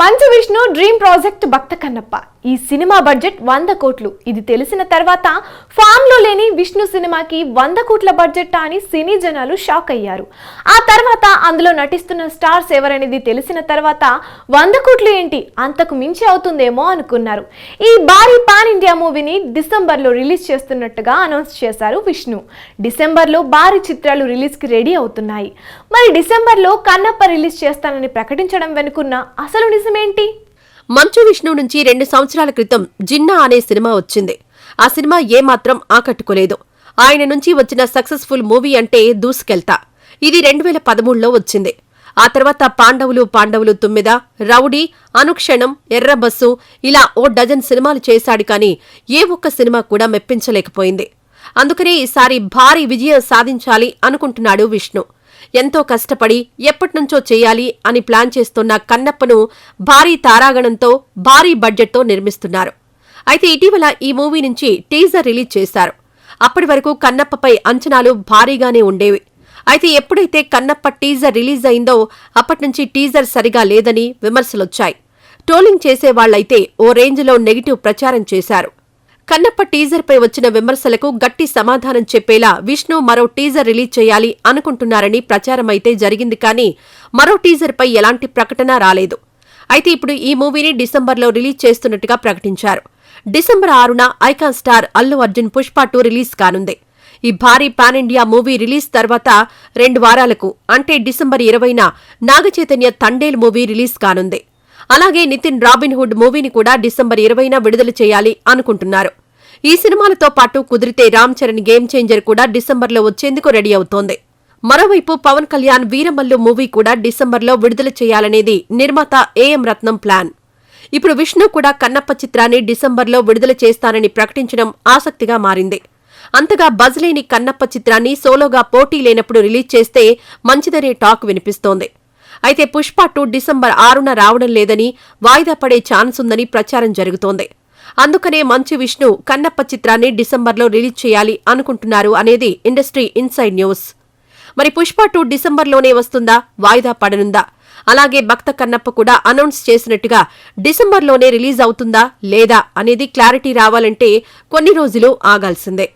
Manchu Vishnu dream project Bhakta Kannappa. ఈ cinema budget వంద కోట్లు. ఇది తెలిసిన తర్వాత ఫామ్లో లేని విష్ణు సినిమాకి వంద కోట్ల బడ్జెట్ అని సినీ జనాలు షాక్ అయ్యారు. ఆ తర్వాత అందులో నటిస్తున్న స్టార్స్ ఎవరనేది తెలిసిన తర్వాత వంద కోట్లు ఏంటి? అంతకు మించి అవుతుందేమో అనుకున్నారు. ఈ భారీ పాన్ ఇండియా మూవీని డిసెంబర్లో రిలీజ్ చేస్తున్నట్టుగా అనౌన్స్ చేశారు విష్ణు. డిసెంబర్లో భారీ చిత్రాలు రిలీజ్కి రెడీ అవుతున్నాయి. మరి డిసెంబర్లో కన్నప్ప రిలీజ్ చేస్తానని ప్రకటించడం వెనుకున్న అసలు నిజమేంటి? మంచు విష్ణు నుంచి రెండు సంవత్సరాల క్రితం జిన్నా అనే సినిమా వచ్చింది. ఆ సినిమా ఏమాత్రం ఆకట్టుకోలేదు. ఆయన నుంచి వచ్చిన సక్సెస్ఫుల్ మూవీ అంటే దూసుకెళ్తా. ఇది రెండు వేల పదమూడులో వచ్చింది. ఆ తర్వాత పాండవులు పాండవులు తుమ్మిద రౌడీ అనుక్షణం ఎర్రబస్సు ఇలా ఓ డజన్ సినిమాలు చేశాడు కానీ ఏ ఒక్క సినిమా కూడా మెప్పించలేకపోయింది. అందుకనే ఈసారి భారీ విజయం సాధించాలి అనుకుంటున్నాడు విష్ణు. ఎంతో కష్టపడి ఎప్పటినుంచో చేయాలి అని ప్లాన్ చేస్తున్న కన్నప్పను భారీ తారాగణంతో భారీ బడ్జెట్తో నిర్మిస్తున్నారు. అయితే ఇటీవల ఈ మూవీ నుంచి టీజర్ రిలీజ్ చేశారు. అప్పటి వరకు కన్నప్పపై అంచనాలు భారీగానే ఉండేవి. అయితే ఎప్పుడైతే కన్నప్ప టీజర్ రిలీజ్ అయిందో అప్పటినుంచి టీజర్ సరిగా లేదని విమర్శలొచ్చాయి. ట్రోలింగ్ చేసేవాళ్ళైతే ఓ రేంజ్లో నెగిటివ్ ప్రచారం చేశారు. కన్నప్ప టీజర్పై వచ్చిన విమర్శలకు గట్టి సమాధానం చెప్పేలా విష్ణు మరో టీజర్ రిలీజ్ చేయాలి అనుకుంటున్నారని ప్రచారమైతే జరిగింది కానీ మరో టీజర్పై ఎలాంటి ప్రకటన రాలేదు. అయితే ఇప్పుడు ఈ మూవీని డిసెంబర్లో రిలీజ్ చేస్తున్నట్టుగా ప్రకటించారు. డిసెంబర్ ఆరున icon star Allu Arjun Pushpa two release కానుంది. ఈ భారీ పాన్ ఇండియా మూవీ రిలీజ్ తర్వాత రెండు వారాలకు అంటే డిసెంబర్ ఇరవైన నాగచైతన్య తండేల్ మూవీ రిలీజ్ కానుంది. అలాగే నితిన్ రాబిన్ హుడ్ మూవీని కూడా డిసెంబర్ ఇరవైన విడుదల చేయాలి అనుకుంటున్నారు. ఈ సినిమాలతో పాటు కుదిరితే రామ్ చరణ్ గేమ్ చేంజర్ కూడా డిసెంబర్లో వచ్చేందుకు రెడీ అవుతోంది. మరోవైపు పవన్ కళ్యాణ్ వీరమల్లు మూవీ కూడా డిసెంబర్లో విడుదల చేయాలనేది నిర్మాత ఏఎం రత్నం ప్లాన్. ఇప్పుడు విష్ణు కూడా కన్నప్ప చిత్రాన్ని డిసెంబర్లో విడుదల చేస్తానని ప్రకటించడం ఆసక్తిగా మారింది. అంతగా బజ్ లేని కన్నప్ప చిత్రాన్ని సోలోగా పోటీ లేనప్పుడు రిలీజ్ చేస్తే మంచిదనే టాక్ వినిపిస్తోంది. అయితే పుష్ప టూ డిసెంబర్ ఆరున రావడం లేదని వాయిదా పడే ఛాన్స్ ఉందని ప్రచారం జరుగుతోంది. అందుకనే మంచు విష్ణు కన్నప్ప చిత్రాన్ని డిసెంబర్లో రిలీజ్ చేయాలి అనుకుంటున్నారు అనేది ఇండస్ట్రీ ఇన్సైడ్ న్యూస్. మరి పుష్ప టూ డిసెంబర్లోనే వస్తుందా? వాయిదా పడనుందా? అలాగే భక్త కన్నప్ప కూడా అనౌన్స్ చేసినట్టుగా డిసెంబర్లోనే రిలీజ్ అవుతుందా లేదా అనేది క్లారిటీ రావాలంటే కొన్ని రోజులు ఆగాల్సిందే.